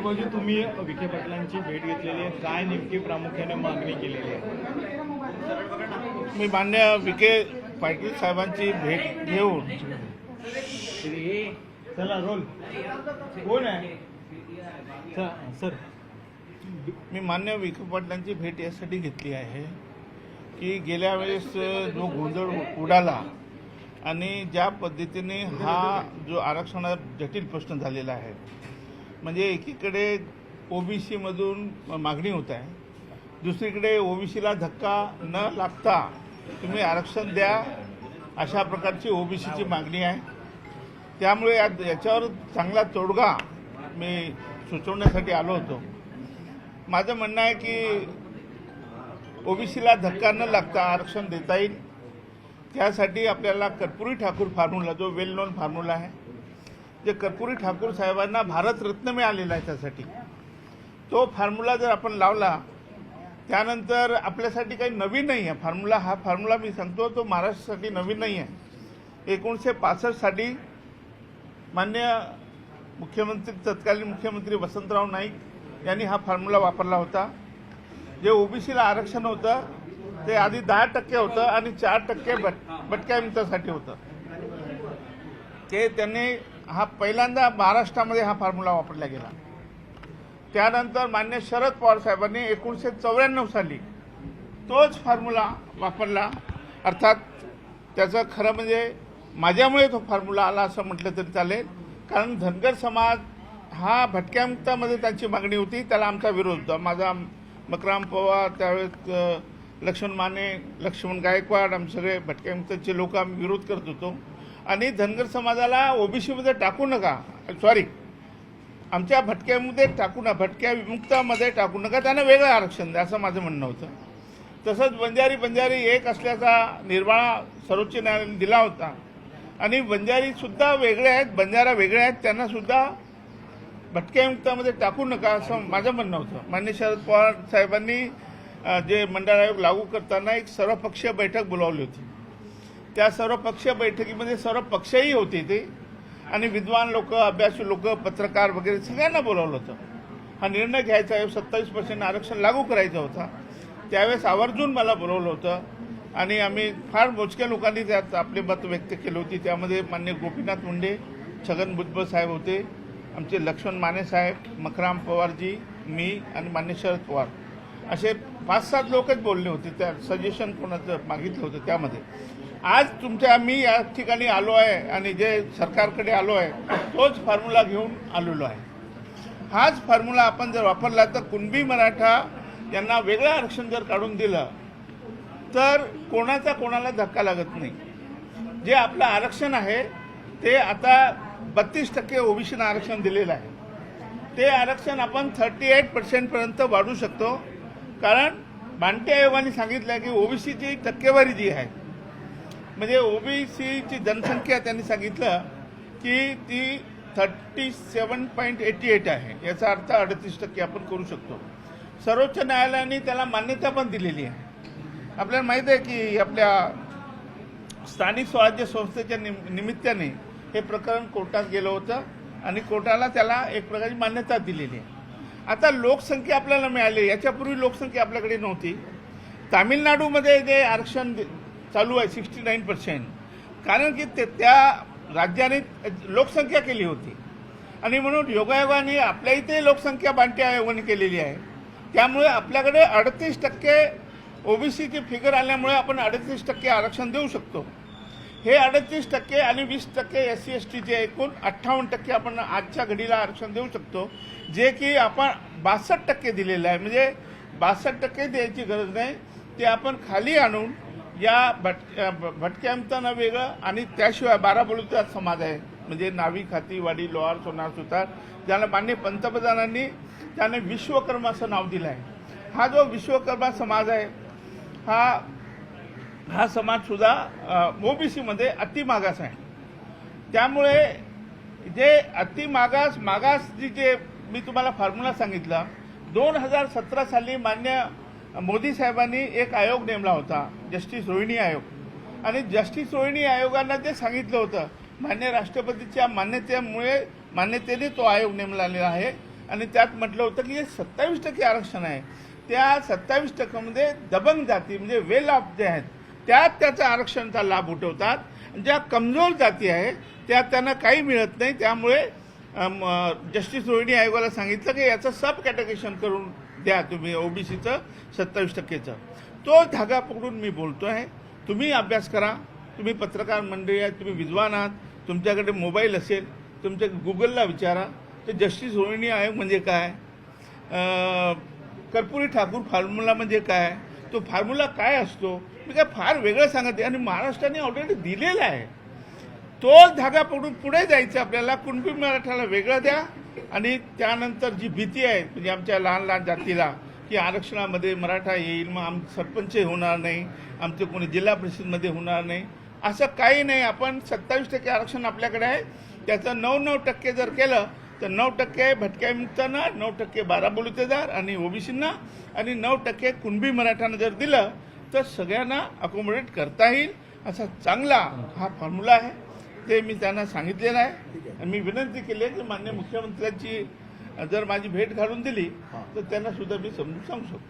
हरिभाऊजी तुम्ही विखे पाटलांची भेट घेतलेली आहे. काय नेमकी प्रामुख्याने मागणी केलेली आहे? मी मान्य विखे पाटील साहेबांची भेट घेऊन. चला रोल. कोण आहे? सर. मी मान्य विखे पाटलांची भेट यासाठी घेतली आहे की गेल्या वेळेस जो गोंधळ उडाला आणि ज्या पद्धतीने हा जो आरक्षणात जटिल प्रश्न झालेला आहे म्हणजे एकीकडे ओबीसीमधून मागणी होत आहे. दुसरीकडे ओबीसीला धक्का न लागता तुम्ही आरक्षण द्या अशा प्रकारची ओबीसीची मागणी आहे. त्यामुळे या- याच्यावर चांगला तोडगा मी सुचवण्यासाठी आलो होतो. माझं म्हणणं आहे की ओबीसीला धक्का न लागता आरक्षण देता येईल. त्यासाठी आपल्याला कर्पुरी ठाकूर फॉर्म्युला जो वेल नोन फॉर्म्युला आहे जे कर्पुरी ठाकूर साहेबांना भारतरत्न मिळालेला आहे त्यासाठी. तो फॉर्म्युला जर आपण लावला त्यानंतर आपल्यासाठी काही नवीन नाही आहे. फॉर्म्युला हा फॉर्म्युला मी सांगतो तो महाराष्ट्रासाठी नवीन नाही आहे. एकोणीसशे पासष्टसाठी मान्य मुख्यमंत्री तत्कालीन मुख्यमंत्री वसंतराव नाईक यांनी हा फॉर्म्युला वापरला होता. जे ओबीसीला आरक्षण होतं ते आधी दहा टक्के होतं आणि चार टक्के भट भटक्या मित्रासाठी होतं. ते त्यांनी हा पहिल्यांदा महाराष्ट्रामध्ये हा फॉर्म्युला वापरला गेला. त्यानंतर मान्य शरद पवार साहेबांनी एकोणीसशे चौऱ्याण्णव साली तोच फॉर्म्युला वापरला. अर्थात त्याचं खरं म्हणजे माझ्यामुळे तो फॉर्म्युला आला असं म्हटलं तरी चालेल. कारण धनगर समाज हा भटक्यामुक्तामध्ये त्यांची मागणी होती. त्याला आमचा विरोध होता. माझा मकराम पवार त्यावेळेस लक्ष्मण माने लक्ष्मण गायकवाड आम्ही सगळे भटक्यामुक्ताचे लोक आम्ही विरोध करत होतो. आणि धनगर समाजाला ओबीसीमध्ये टाकू नका. सॉरी आमच्या भटक्यामध्ये टाकू नका. भटक्या विमुक्तामध्ये टाकू नका. त्यांना वेगळं आरक्षण द्या असं माझं म्हणणं होतं. तसंच बंजारी बंजारी एक असल्याचा निर्वाळा सर्वोच्च न्यायालयाने दिला होता. आणि बंजारीसुद्धा वेगळे आहेत बंजारा वेगळे आहेत. त्यांनासुद्धा भटक्या भटक्यामुक्तामध्ये टाकू नका असं माझं म्हणणं होतं. मान्य शरद पवार साहेबांनी जे मंडळ आयोग लागू करताना एक सर्वपक्षीय बैठक बोलावली होती. त्या सर्व पक्ष बैठकीमध्ये सर्व पक्षही होते ते. आणि विद्वान लोक अभ्यासू लोक पत्रकार वगैरे सगळ्यांना बोलावलं होतं. हा निर्णय घ्यायचा आहे सत्तावीस पर्सेंट आरक्षण लागू करायचा होता. त्यावेळेस आवर्जून मला बोलवलं होतं. आणि आम्ही फार मोजक्या लोकांनी त्यात आपले मत व्यक्त केले होती. त्यामध्ये मान्य गोपीनाथ मुंडे छगन भुजबळ साहेब होते. आमचे लक्ष्मण माने साहेब मकराम पवारजी मी आणि मान्य शरद पवार. असे पाच सात लोकच बोलले होते त्या सजेशन कोणाचं मागितलं होतं त्यामध्ये. आज तुमच्या मी या ठिकाणी आलो आहे आणि जे सरकारकडे आलो आहे तोच फॉर्म्युला घेऊन आलेलो आहे. हाच फॉर्म्युला आपण जर वापरला तर कुणबी मराठा यांना वेगळं आरक्षण जर काढून दिलं तर कोणाचा कोणाला धक्का लागत नाही. जे आपलं आरक्षण आहे ते आता बत्तीस टक्के ओबीसीनं आरक्षण दिलेलं आहे. ते आरक्षण आपण थर्टी एट पर्सेंटपर्यंत वाढवू शकतो. कारण बांटे आयोगाने सांगितलं की ओबीसीची टक्केवारी जी आहे म्हणजे ओबीसीची जनसंख्या त्यांनी सांगितलं की ती thirty seven point eighty eight आहे. याचा अर्थ अडतीस टक्के आपण करू शकतो. सर्वोच्च न्यायालयाने त्याला मान्यता पण दिलेली आहे. आपल्याला माहीत आहे की आपल्या स्थानिक स्वराज्य संस्थेच्या निम निमित्ताने हे प्रकरण कोर्टात गेलं होतं आणि कोर्टाला त्याला एक प्रकारची मान्यता दिलेली आहे. आता लोकसंख्या आपल्याला मिळाली याच्यापूर्वी लोकसंख्या आपल्याकडे नव्हती. तामिळनाडूमध्ये जे आरक्षण दे- चालू आहे सिक्स्टी नाईन पर्सेंट. कारण की ते त्या राज्याने लोकसंख्या केली होती. आणि म्हणून योगायोगाने आपल्या इथे लोकसंख्या बांटी आयोगाने केलेली आहे. त्यामुळे आपल्याकडे अडतीस टक्के ओबीसीची फिगर आल्यामुळे आपण अडतीस टक्के आरक्षण देऊ शकतो. हे अडतीस टक्के आणि वीस टक्के एस सी एस टीचे एकूण अठ्ठावन्न टक्के आपण आजच्या घडीला आरक्षण देऊ शकतो. जे की आपण बासष्ट टक्के दिलेलं आहे. म्हणजे बासष्ट टक्के द्यायची गरज नाही. ते आपण खाली आणून या भट भटक्यामताना वेगळं आणि त्याशिवाय बारा समाज आहे. म्हणजे नावी खाती वाडी लोहार सोनार सुतार ज्याला मान्य पंतप्रधानांनी त्याने विश्वकर्मा असं नाव दिलं आहे हा जो विश्वकर्मा समाज आहे हा हा समाजसुद्धा ओबीसीमध्ये अतिमागास आहे. त्यामुळे जे अतिमागास मागास जी जे मी तुम्हाला फॉर्म्युला सांगितला दोन हजार सतरा साली मान्य मोदी साहेबांनी एक आयोग नेमला होता जस्टिस रोहिणी आयोग. आणि जस्टिस रोहिणी आयोगांना ते सांगितलं होतं मान्य राष्ट्रपतीच्या मान्यतेमुळे मान्यतेने तो आयोग नेमलेला आहे. आणि त्यात म्हटलं होतं की हे सत्तावीस टक्के आरक्षण आहे. त्या सत्तावीस टक्क्यामध्ये दबंग जाती म्हणजे वेल ऑफ जे आहेत त्यात त्याचा आरक्षणाचा लाभ उठवतात. ज्या कमजोर जाती आहे त्यात त्यांना काही मिळत नाही. त्यामुळे जस्टिस रोहिणी आयोगाला सांगितलं की याचं सब कॅटेगरेशन करून द्या तुम्ही ओबीसीचं सत्तावीस टक्केचं. तो धागा पकडून मी बोलतो आहे तुम्ही अभ्यास करा. तुम्ही पत्रकार मंडळी आहात तुम्ही विद्वान आहात. तुमच्याकडे मोबाईल असेल तुमच्या गुगलला विचारा. तर जस्टिस रोहिणी आयोग म्हणजे काय? कर्पुरी ठाकूर फॉर्म्युला म्हणजे काय? तो फॉर्म्युला काय असतो? मी काय फार वेगळं सांगत. आहे आणि महाराष्ट्राने ऑलरेडी दिलेला आहे. तो धागा पकडून पुढे जायचं आपल्याला. कुणबी मराठाला वेगळं द्या. आणि त्यानंतर जी भीती आहे म्हणजे आमच्या लहान लहान जातीला की आरक्षणामध्ये मराठा येईल मग आम सरपंच होणार नाही आमचे कोणी जिल्हा परिषदमध्ये होणार नाही. असं काही नाही. आपण सत्तावीस टक्के आरक्षण आपल्याकडे आहे. त्याचं नऊ नऊ टक्के जर केलं तर नऊ टक्के भटक्या मुक्तांना नऊ टक्के बारा बोलतेदार आणि ओबीसींना आणि नऊ टक्के कुणबी मराठ्यांना जर दिलं तर सगळ्यांना अकोमोडेट करता येईल असा चांगला हा फॉर्म्युला आहे. ते मी त्यांना सांगितलेलं आहे. आणि मी विनंती केली आहे की मान्य मुख्यमंत्र्यांची जर माझी भेट घालून दिली तर त्यांना सुद्धा मी समजून सांगू शकतो.